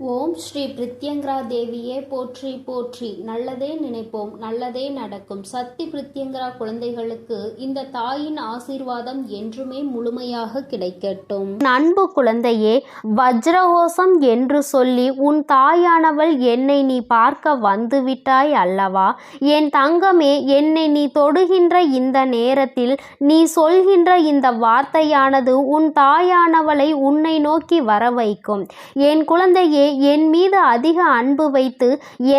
ஓம் ஸ்ரீ பிரித்யங்கரா தேவியே போற்றி போற்றி. நல்லதே நினைப்போம் நல்லதே நடக்கும். சக்தி பிரித்யங்கரா குழந்தைகளுக்கு இந்த தாயின் ஆசீர்வாதம் என்றுமே முழுமையாக கிடைக்கட்டும். அன்பு குழந்தையே வஜ்ரகோசம் என்று சொல்லி உன் தாயானவள் என்னை நீ பார்க்க வந்துவிட்டாய் அல்லவா? என் தங்கமே என்னை நீ தொடுகின்ற இந்த நேரத்தில் நீ சொல்கின்ற இந்த வார்த்தையானது உன் தாயானவளை உன்னை நோக்கி வர வைக்கும் என் குழந்தையே என் மீது அதிக அன்பு வைத்து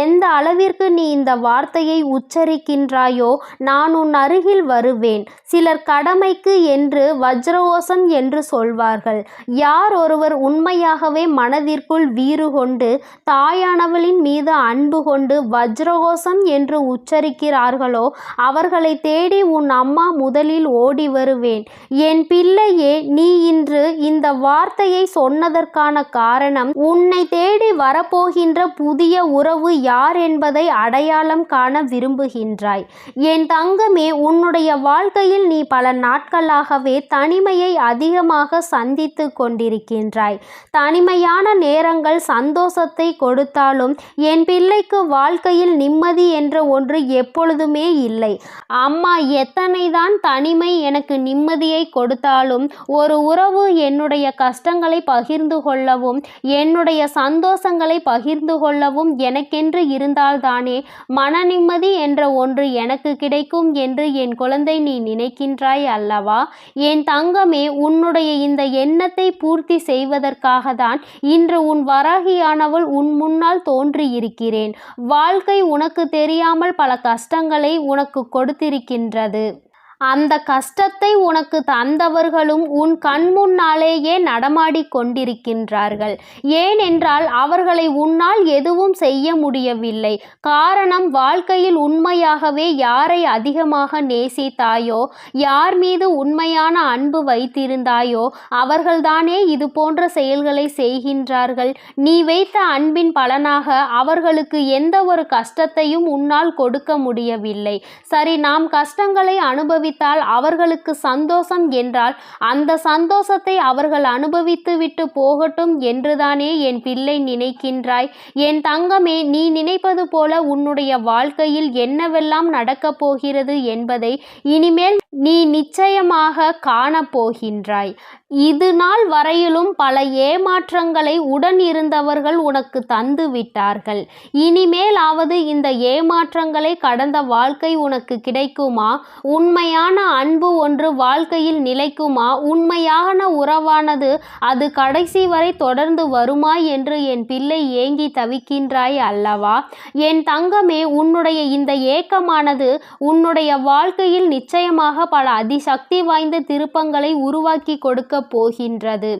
எந்த அளவிற்கு நீ இந்த வார்த்தையை உச்சரிக்கின்றாயோ நான் உன் அருகில் வருவேன். சிலர் கடமைக்கு என்று வஜ்ரகோசம் என்று சொல்வார்கள். யார் ஒருவர் உண்மையாகவே மனதிற்குள் வீறு கொண்டு தாயானவளின் மீது அன்பு கொண்டு வஜ்ரகோசம் என்று உச்சரிக்கிறார்களோ அவர்களை தேடி உன் அம்மா முதலில் ஓடி வருவேன். என் பிள்ளையே நீ இன்று இந்த வார்த்தையை சொன்னதற்கான காரணம் உன்னை தேடி வரப்போகின்ற புதிய உறவு யார் என்பதை அடையாளம் காண விரும்புகின்றாய். என் தங்கமே உன்னுடைய வாழ்க்கையில் நீ பல நாட்களாகவே தனிமையை அதிகமாக சந்தித்து கொண்டிருக்கின்றாய். தனிமையான நேரங்கள் சந்தோஷத்தை கொடுத்தாலும் என் பிள்ளைக்கு வாழ்க்கையில் நிம்மதி என்ற ஒன்று எப்பொழுதுமே இல்லை. அம்மா எத்தனை தான் தனிமை எனக்கு நிம்மதியை கொடுத்தாலும் ஒரு உறவு என்னுடைய கஷ்டங்களை பகிர்ந்து கொள்ளவும் என்னுடைய சந்தோஷங்களை பகிர்ந்து கொள்ளவும் எனக்கென்று இருந்தால்தானே? மன நிம்மதி என்ற ஒன்று எனக்கு கிடைக்கும் என்று என் குழந்தை நீ நினைக்கின்றாய் அல்லவா? என் தங்கமே உன்னுடைய இந்த எண்ணத்தை பூர்த்தி செய்வதற்காக தான் இன்று உன் வராகியானவள் உன் முன்னால் தோன்றியிருக்கிறேன். வாழ்க்கை உனக்கு தெரியாமல் பல கஷ்டங்களை உனக்கு கொடுத்திருக்கின்றது. அந்த கஷ்டத்தை உனக்கு தந்தவர்களும் உன் கண் முன்னாலேயே நடமாடி கொண்டிருக்கின்றார்கள். ஏனென்றால் அவர்களை உன்னால் எதுவும் செய்ய முடியவில்லை. காரணம் வாழ்க்கையில் உண்மையாகவே யாரை அதிகமாக நேசித்தாயோ யார் மீது உண்மையான அன்பு வைத்திருந்தாயோ அவர்கள்தானே இது போன்ற செயல்களை செய்கின்றார்கள். நீ வைத்த அன்பின் பலனாக அவர்களுக்கு எந்த ஒரு கஷ்டத்தையும் உன்னால் கொடுக்க முடியவில்லை. சரி நாம் கஷ்டங்களை அனுபவி அனுபவித்தால் அவர்களுக்கு சந்தோஷம் என்றால் அந்த சந்தோஷத்தை அவர்கள் அனுபவித்து விட்டு போகட்டும் என்றுதானே என் பிள்ளை நினைக்கின்றாய். என் தங்கமே நீ நினைப்பது போல உன்னுடைய வாழ்க்கையில் என்னவெல்லாம் நடக்கப் போகிறது என்பதை இனிமேல் நீ நிச்சயமாக காணப்போகின்றாய் இது நாள் வரையிலும் பல ஏமாற்றங்களை உடன் இருந்தவர்கள் உனக்கு தந்து விட்டார்கள். இனிமேலாவது இந்த ஏமாற்றங்களை கடந்த வாழ்க்கை உனக்கு கிடைக்குமா? உண்மையான அன்பு ஒன்று வாழ்க்கையில் நிலைக்குமா? உண்மையான உறவானது அது கடைசி வரை தொடர்ந்து வருமா என்று என் பிள்ளை ஏங்கி தவிக்கின்றாய் அல்லவா? என் தங்கமே உன்னுடைய இந்த ஏக்கமானது உன்னுடைய வாழ்க்கையில் நிச்சயமாக பல அதிசக்தி வாய்ந்த திருப்பங்களை உருவாக்கி கொடுக்க போகின்றது.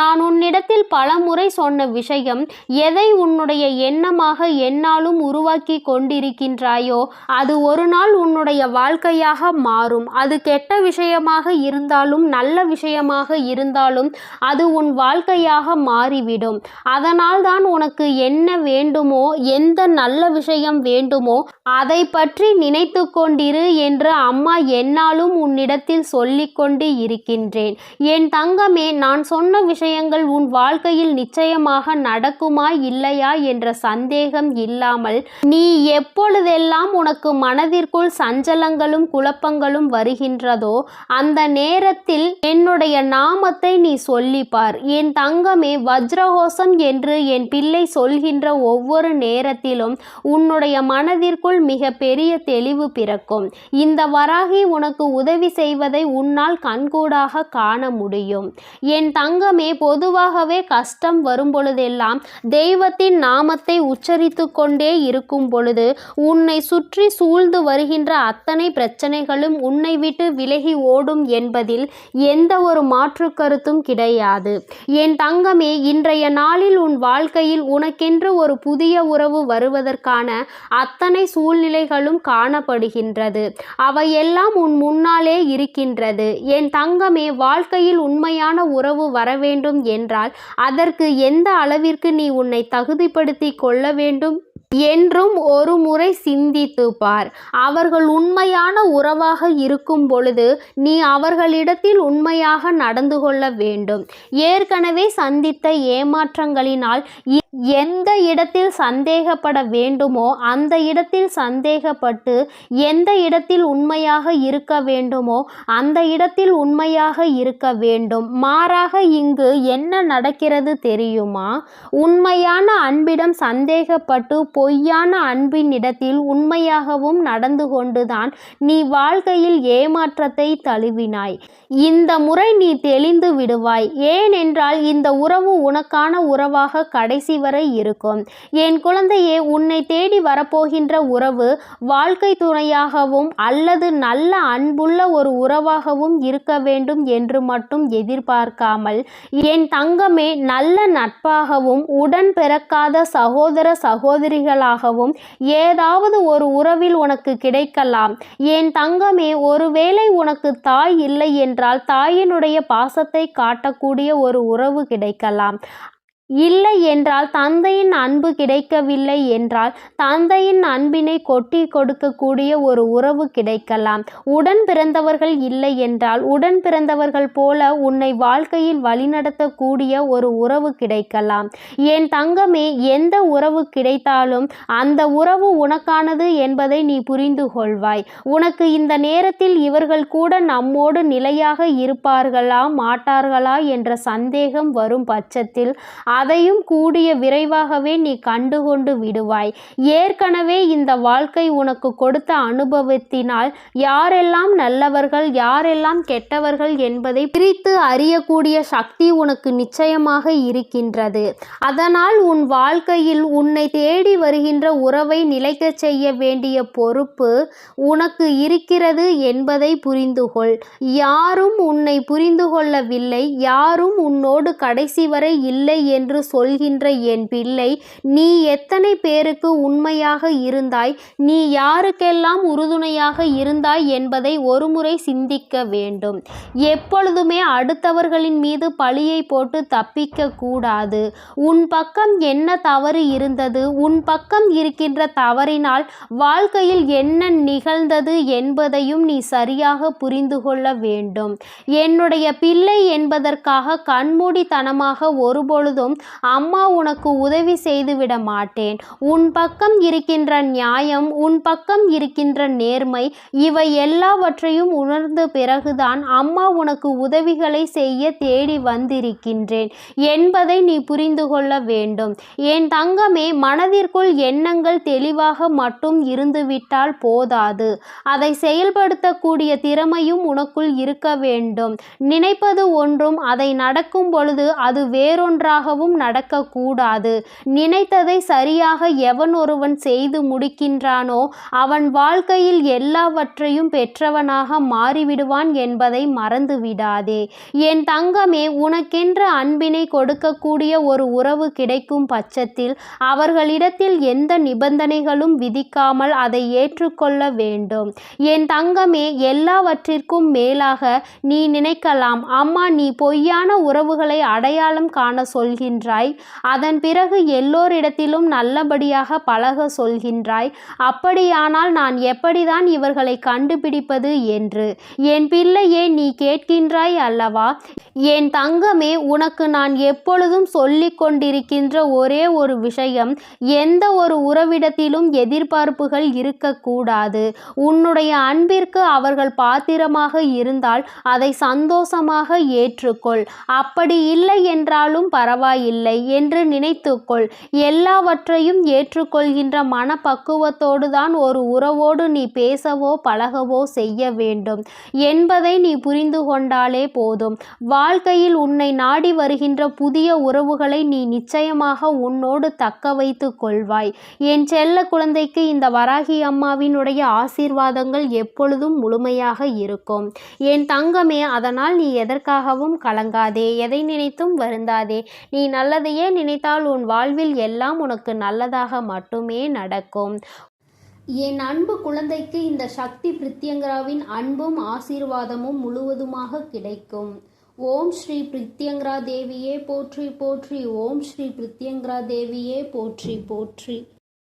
நான் உன்னிடத்தில் பலமுறை சொன்ன விஷயம் எதை உன்னுடைய எண்ணமாக என்னாலும் உருவாக்கி கொண்டிருக்கின்றாயோ அது ஒரு நாள் உன்னுடைய வாழ்க்கையாக மாறும். அது கெட்ட விஷயமாக இருந்தாலும் நல்ல விஷயமாக இருந்தாலும் அது உன் வாழ்க்கையாக மாறிவிடும். அதனால் தான் உனக்கு என்ன வேண்டுமோ எந்த நல்ல விஷயம் வேண்டுமோ அதை பற்றி நினைத்து கொண்டிரு என்று அம்மா என்னாலும் உன்னிடத்தில் சொல்லிக்கொண்டு இருக்கின்றேன். என் தங்கமே நான் சொன்ன விஷயங்கள் உன் வாழ்க்கையில் நிச்சயமாக நடக்குமா இல்லையா என்ற சந்தேகம் இல்லாமல் நீ எப்பொழுதெல்லாம் உனக்கு மனதிற்குள் சஞ்சலங்களும் குழப்பங்களும் வருகின்றதோ அந்த நேரத்தில் என்னுடைய நாமத்தை நீ சொல்லிப்பார். என் தங்கமே வஜ்ரகோசம் என்று என் பிள்ளை சொல்கின்ற ஒவ்வொரு நேரத்திலும் உன்னுடைய மனதிற்குள் மிக பெரிய தெளிவு பிறக்கும். இந்த வராகி உனக்கு உதவி செய்வதை உன்னால் கண்கூடாக காண முடியும். என் தங்கமே பொதுவாகவே கஷ்டம் வரும் பொழுதெல்லாம் தெய்வத்தின் நாமத்தை உச்சரித்து கொண்டே இருக்கும் பொழுது உன்னை சுற்றி சூழ்ந்து வருகின்ற அத்தனை பிரச்சனைகளும் உன் உன்னை விட்டு விலகி ஓடும் என்பதில் எந்த ஒரு மாற்று கருத்தும் கிடையாது. என் தங்கமே இன்றைய நாளில் உன் வாழ்க்கையில் உனக்கென்று ஒரு புதிய உறவு வருவதற்கான அத்தனை சூழ்நிலைகளும் காணப்படுகின்றது. அவையெல்லாம் உன் முன்னாலே இருக்கின்றது. என் தங்கமே வாழ்க்கையில் உண்மையான உறவு வர வேண்டும் என்றால் அதற்கு எந்த அளவிற்கு நீ உன்னை தகுதிப்படுத்தி கொள்ள வேண்டும்? என்றும் ஒரு முறை சிந்தித்து பார். அவர்கள் உண்மையான உறவாக இருக்கும் பொழுது நீ அவர்களிடத்தில் உண்மையாக நடந்து கொள்ள வேண்டும். ஏற்கனவே சந்தித்த ஏமாற்றங்களினால் எந்த இடத்தில் சந்தேகப்பட வேண்டுமோ அந்த இடத்தில் சந்தேகப்பட்டு எந்த இடத்தில் உண்மையாக இருக்க வேண்டுமோ அந்த இடத்தில் உண்மையாக இருக்க வேண்டும். மாறாக இங்கு என்ன நடக்கிறது தெரியுமா? உண்மையான அன்பிடம் சந்தேகப்பட்டு பொய்யான அன்பின் இடத்தில் உண்மையாகவும் நடந்து கொண்டுதான் நீ வாழ்க்கையில் ஏமாற்றத்தை தழுவினாய். இந்த முறை நீ தெளிந்து விடுவாய். ஏனென்றால் இந்த உறவு உனக்கான உறவாக கடைசி வரை இருக்கும். என் குழந்தையே உன்னை தேடி வரப்போகின்ற உறவு வாழ்க்கை துணையாகவும் அல்லது நல்ல அன்புள்ள ஒரு உறவாகவும் இருக்க வேண்டும் என்று மட்டும் எதிர்பார்க்காமல் என் தங்கமே நல்ல நட்பாகவும் உடன் பிறக்காத சகோதர சகோதரிகளாகவும் ஏதாவது ஒரு உறவில் உனக்கு கிடைக்கலாம். என் தங்கமே ஒருவேளை உனக்கு தாய் இல்லை என்றால் தாயினுடைய பாசத்தை காட்டக்கூடிய ஒரு உறவு கிடைக்கலாம். இல்லை என்றால் தந்தையின் அன்பு கிடைக்கவில்லை என்றால் தந்தையின் அன்பினை கொட்டி கொடுக்கக்கூடிய ஒரு உறவு கிடைக்கலாம். உடன் பிறந்தவர்கள் இல்லை என்றால் உடன் பிறந்தவர்கள் போல உன்னை வாழ்க்கையில் வழிநடத்தக்கூடிய ஒரு உறவு கிடைக்கலாம். என் தங்கமே எந்த உறவு கிடைத்தாலும் அந்த உறவு உனக்கானது என்பதை நீ புரிந்து கொள்வாய். உனக்கு இந்த நேரத்தில் இவர்கள் கூட நம்மோடு நிலையாக இருப்பார்களா மாட்டார்களா என்ற சந்தேகம் வரும் பட்சத்தில் அதையும் கூடிய விரைவாகவே நீ கண்டுகொண்டு விடுவாய். ஏற்கனவே இந்த வாழ்க்கை உனக்கு கொடுத்த அனுபவத்தினால் யாரெல்லாம் நல்லவர்கள் யாரெல்லாம் கெட்டவர்கள் என்பதை பிரித்து அறியக்கூடிய சக்தி உனக்கு நிச்சயமாக இருக்கின்றது. அதனால் உன் வாழ்க்கையில் உன்னை தேடி வருகின்ற உறவை நிலைக்கச் செய்ய வேண்டிய பொறுப்பு உனக்கு இருக்கிறது என்பதை புரிந்துகொள். யாரும் உன்னை புரிந்து கொள்ளவில்லை யாரும் உன்னோடு கடைசி வரை இல்லை என்று என்று சொல்கின்ற என் பிள்ளை நீ எத்தனை பேருக்கு உண்மையாக இருந்தாய்? நீ யாருக்கெல்லாம் உறுதுணையாக இருந்தாய் என்பதை ஒருமுறை சிந்திக்க வேண்டும். எப்பொழுதுமே அடுத்தவர்களின் மீது பழியை போட்டு தப்பிக்க கூடாது. உன் பக்கம் என்ன தவறு இருந்தது? உன் பக்கம் இருக்கின்ற தவறினால் வாழ்க்கையில் என்ன நிகழ்ந்தது என்பதையும் நீ சரியாக புரிந்து கொள்ள வேண்டும். என்னுடைய பிள்ளை என்பதற்காக கண்மூடித்தனமாக ஒருபொழுதும் அம்மா உனக்கு உதவி செய்துவிட மாட்டேன். உன் பக்கம் இருக்கின்ற நியாயம் உன் பக்கம் இருக்கின்ற நேர்மை இவை எல்லாவற்றையும் உணர்ந்த பிறகுதான் அம்மா உனக்கு உதவிகளை செய்ய தேடி வந்திருக்கின்றேன் என்பதை நீ புரிந்து கொள்ள வேண்டும். என் தங்கமே மனதிற்குள் எண்ணங்கள் தெளிவாக மட்டும் இருந்துவிட்டால் போதாது. அதை செயல்படுத்தக்கூடிய திறமையும் உனக்குள் இருக்க வேண்டும். நினைப்பது ஒன்றும் அதை நடக்கும் பொழுது அது வேறொன்றாகவும் நடக்கக்கூடாது. நினைத்ததை சரியாக எவன் ஒருவன் செய்து முடிக்கின்றானோ அவன் வாழ்க்கையில் எல்லாவற்றையும் பெற்றவனாக மாறிவிடுவான் என்பதை மறந்து விடாதே என் தங்கமே உனக்கென்ற அன்பினை கொடுக்கக்கூடிய ஒரு உறவு கிடைக்கும் பட்சத்தில் அவர்களிடத்தில் எந்த நிபந்தனைகளும் விதிக்காமல் அதை ஏற்றுக்கொள்ள வேண்டும். என் தங்கமே எல்லாவற்றிற்கும் மேலாக நீ நினைக்கலாம். அம்மா நீ பொய்யான உறவுகளை அடையாளம் காண சொல்கின்ற சொல்கின்றாய் அதன் பிறகு எல்லோரிடத்திலும் நல்லபடியாக பழக சொல்கின்றாய். அப்படியானால் நான் எப்படிதான் இவர்களை கண்டுபிடிப்பது? என்று. என் பிள்ளையே நீ கேட்கின்றாய் அல்லவா? என் தங்கமே உனக்கு நான் எப்பொழுதும் சொல்லிக் கொண்டிருக்கின்ற ஒரே ஒரு விஷயம் எந்த ஒரு உறவிடத்திலும் எதிர்பார்ப்புகள் இருக்கக்கூடாது. உன்னுடைய அன்பிற்கு அவர்கள் பாத்திரமாக இருந்தால் அதை சந்தோஷமாக ஏற்றுக்கொள். அப்படி இல்லை என்றாலும் பரவாயில்லை. என்று நினைத்துக்கொள். எல்லாவற்றையும் ஏற்றுக்கொள்கின்ற மனப்பக்குவத்தோடு தான் ஒரு உறவோடு நீ பேசவோ பழகவோ செய்ய வேண்டும். என்பதை நீ புரிந்து கொண்டாலே போதும். வாழ்க்கையில் உன்னை நாடி வருகின்ற புதிய உறவுகளை நீ நிச்சயமாக உன்னோடு தக்க வைத்து கொள்வாய். என் செல்ல குழந்தைக்கு இந்த வராகி அம்மாவினுடைய ஆசீர்வாதங்கள் எப்பொழுதும் முழுமையாக இருக்கும். என் தங்கமே அதனால் நீ எதற்காகவும் கலங்காதே எதை நினைத்தும் வருந்தாதே. நீ நல்லதையே நினைத்தால் உன் வாழ்வில் எல்லாம் உனக்கு நல்லதாக மட்டுமே நடக்கும். என் அன்பு குழந்தைக்கு இந்த சக்தி பிரித்யங்கராவின் அன்பும் ஆசீர்வாதமும் முழுவதுமாக கிடைக்கும். ஓம் ஸ்ரீ பிரித்யங்கரா தேவியே போற்றி போற்றி. ஓம் ஸ்ரீ பிரித்யங்கரா தேவியே போற்றி போற்றி.